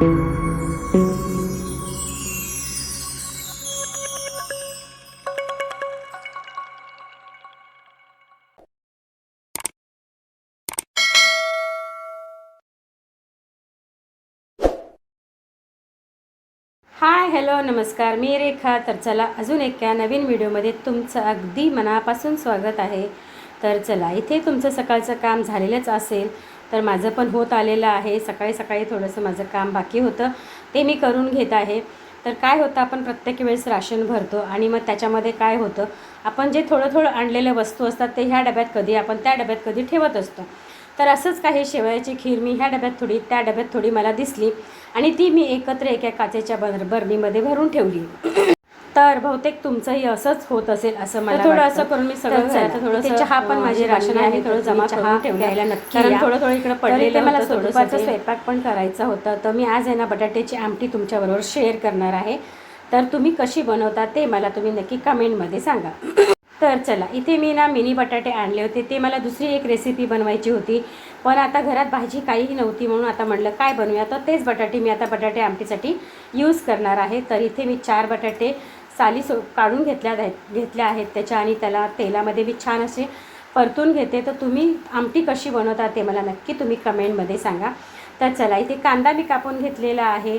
Hi hello नमस्कार. मी रेखा. तर चला अजून एका नवीन व्हिडिओमध्ये तुमचं अगदी मनापासून स्वागत आहे. तर चला इथे तुमचं सकाळचं काम झालेलंच असेल. तर माझं पण होत आलेलं आहे. सकाळी सकाळी थोडंसं माझं काम बाकी होतं. ते मी करून घेत आहे. तर काय होतं आपण प्रत्येक वेळेस राशन भरतो आणि मग त्याच्यामध्ये काय होतं आपण जे थोडं थोडं आणलेल्या वस्तू असतात ते ह्या डब्यात कधी आपण त्या डब्यात कधी ठेवत असतो. तर असंच काही शेवयाची खीर मी ह्या डब्यात थोडी त्या डब्यात थोडी मला दिसली आणि ती मी एकत्र एका काचेच्या बर बर्मीमध्ये भरून ठेवली. तर बहुतेक तुमचंही असंच होत असेल असं मला थोडं असं करून मी सगळं थोडं चहा पण माझे राशन आहे थोडं जमा करून ठेवलेला नक्की कारण थोडं थोडं इकडे पडलेलं मला स्वरूपाचा स्वयंपाक पण करायचा होता. तर मी आज आहे ना बटाट्याची आमटी तुमच्याबरोबर शेअर करणार आहे. तर तुम्ही कशी बनवता ते मला तुम्ही नक्की कमेंटमध्ये सांगा. तर चला इथे मी ना मिनी बटाटे आणले होते. ते मला दुसरी एक रेसिपी बनवायची होती. पण आता घरात भाजी काहीही नव्हती म्हणून आता म्हटलं काय बनवूया? तर तेच बटाटे मी आता बटाटे आमटीसाठी यूज करणार आहे. तर इथे मी चार बटाटे साली सो काढून घेतल्या घेतल्या आहेत त्याच्या आणि त्याला तेलामध्ये मी छान असे परतून घेते. तर तुम्ही आमटी कशी बनवता ते मला नक्की तुम्ही कमेंटमध्ये सांगा. तर चला इथे कांदा मी कापून घेतलेला आहे.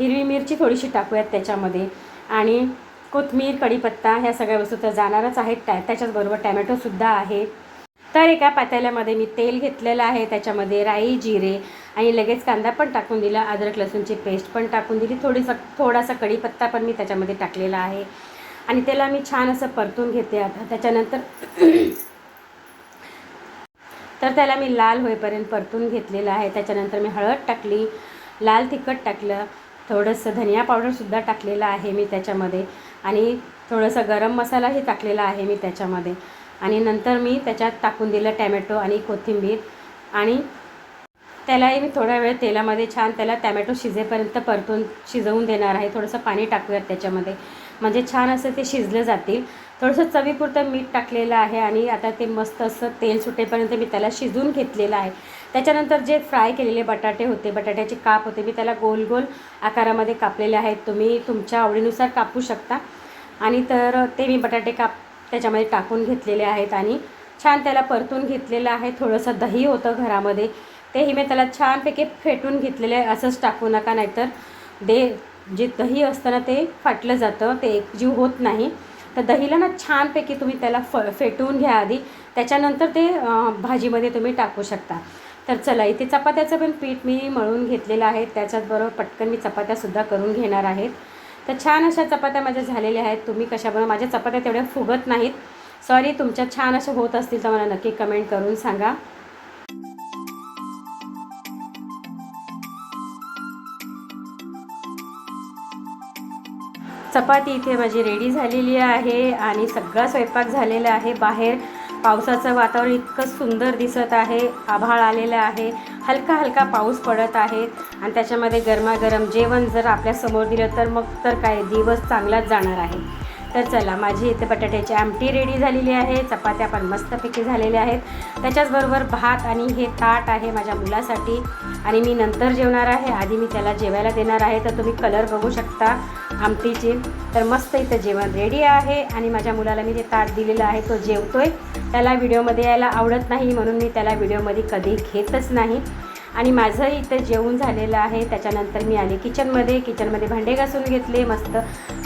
हिरवी मिरची थोडीशी टाकूयात त्याच्यामध्ये. आणि कोथमीर कढीपत्ता ह्या सगळ्या वस्तू तर जाणारच आहेत. त्या त्याच्याचबरोबर टॅमॅटोसुद्धा आहे. तर एका पातेल्यामध्ये मी तेल घेतलेलं आहे. त्याच्यामध्ये राई जिरे आणि लगेच कांदा पण टाकून दिला. अद्रक लसूणची पेस्ट पण टाकून दिली. थोडीसा थोडासा कढीपत्ता पण मी त्याच्यामध्ये टाकलेला आहे. आणि त्याला मी छान असं परतून घेते आता. त्याच्यानंतर तर त्याला मी लाल होईपर्यंत परतून घेतलेलं आहे. त्याच्यानंतर मी हळद टाकली. लाल तिखट टाकलं. थोडंसं धनिया पावडरसुद्धा टाकलेलं आहे मी त्याच्यामध्ये. आणि थोडंसं गरम मसालाही टाकलेला आहे मी त्याच्यामध्ये. आणि नंतर मी त्याच्यात टाकून दिलं टॅमॅटो आणि कोथिंबीर. आणि त्यालाही मी थोड्या वेळ तेलामध्ये छान त्याला टॅमॅटो शिजेपर्यंत परतून शिजवून देणार आहे. थोडंसं पाणी टाकूयात त्याच्यामध्ये. म्हणजे छान असं ते शिजलं जातील. थोडंसं चवीपुरतं मीठ टाकलेलं आहे आणि आता ते मस्त असं तेल सुटेपर्यंत मी त्याला शिजून घेतलेलं आहे. त्याच्यानंतर जे फ्राय केलेले बटाटे होते बटाट्याचे काप होते मी त्याला गोल गोल आकारामध्ये कापलेले आहेत. तुम्ही तुमच्या आवडीनुसार कापू शकता. आणि तर ते मी बटाटे काप त्याच्यामध्ये टाकून घेतलेले आहेत आणि छान त्याला परतून घेतलेलं आहे. थोडंसं दही होतं घरामध्ये. तेही मी त्याला छानपैकी फेटून घेतलेलं आहे. असंच टाकू नका नाहीतर दे जे दही असतं ना ते फाटलं जातं ते एकजीव होत नाही. तर दहीला ना छानपैकी तुम्ही त्याला फ फेटवून घ्या आधी. त्याच्यानंतर ते भाजीमध्ये तुम्ही टाकू शकता. तर चला इथे चपात्याचं पण पीठ मी मळून घेतलेलं आहे. त्याच्याचबरोबर पटकन मी चपात्यासुद्धा करून घेणार आहेत. तर छान अशा चपात्या माझ्या झालेल्या आहेत. तुम्ही कशाबरोबर माझ्या चपात्या तेवढ्या फुगत नाहीत. सॉरी तुमच्या छान अशा होत असतील तर मला नक्की कमेंट करून सांगा. चपाती इथे माझी रेडी झालेली आहे आणि सगळा स्वयंपाक झालेला आहे. बाहेर पावसाचं वातावरण इतकं सुंदर दिसत आहे. आभाळ आलेलं आहे. हलका हलका पाऊस पडत आहे आणि त्याच्यामध्ये गरमागरम जेवण जर आपल्यासमोर दिलं तर मग तर काय दिवस चांगलाच जाणार आहे. तर चला माझी इथे बटाट्याची आमटी रेडी झालेली आहे. चपात्या पण मस्तपैकी झालेल्या आहेत. त्याच्याचबरोबर भात आणि हे ताट आहे माझ्या मुलासाठी. आणि मी नंतर जेवणार आहे. आधी मी त्याला जेवायला देणार आहे. तर तुम्ही कलर बघू शकता आमटीची. तर मस्त इथं जेवण रेडी आहे. आणि माझ्या मुलाला मी ते ताट दिलेलं आहे तो जेवतोय. त्याला व्हिडिओमध्ये यायला आवडत नाही म्हणून मी त्याला व्हिडिओमध्ये कधी घेतच नाही. आणि माझं इथं जेवण झालेलं आहे. त्याच्यानंतर मी आले किचनमध्ये. किचनमध्ये भांडे घासून घेतले मस्त.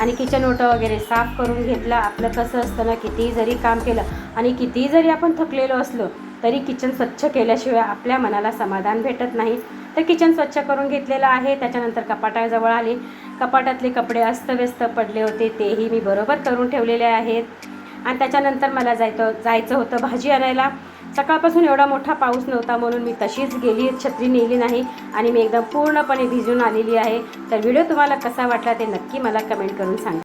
आणि किचन ओटं वगैरे साफ करून घेतलं. आपलं कसं असतं ना कितीही जरी काम केलं आणि कितीही जरी आपण थकलेलो असलो तरी किचन स्वच्छ केल्याशिवाय आपल्या मनाला समाधान भेटत नाही. तर किचन स्वच्छ करून घेतलेलं आहे. त्याच्यानंतर कपाटाजवळ आले. कपाटातले कपडे अस्तव्यस्त पडले होते. तेही मी बरोबर करून ठेवलेले आहेत. आणि त्याच्यानंतर मला जायचं जायचं होतं भाजी आणायला. सकाळपासून एवढा मोठा पाऊस नव्हता म्हणून मी तशीच गेली छत्री नेली नाही आणि मी एकदम पूर्णपणे भिजून आलेली आहे. तर व्हिडिओ तुम्हाला कसा वाटला ते नक्की मला कमेंट करून सांगा.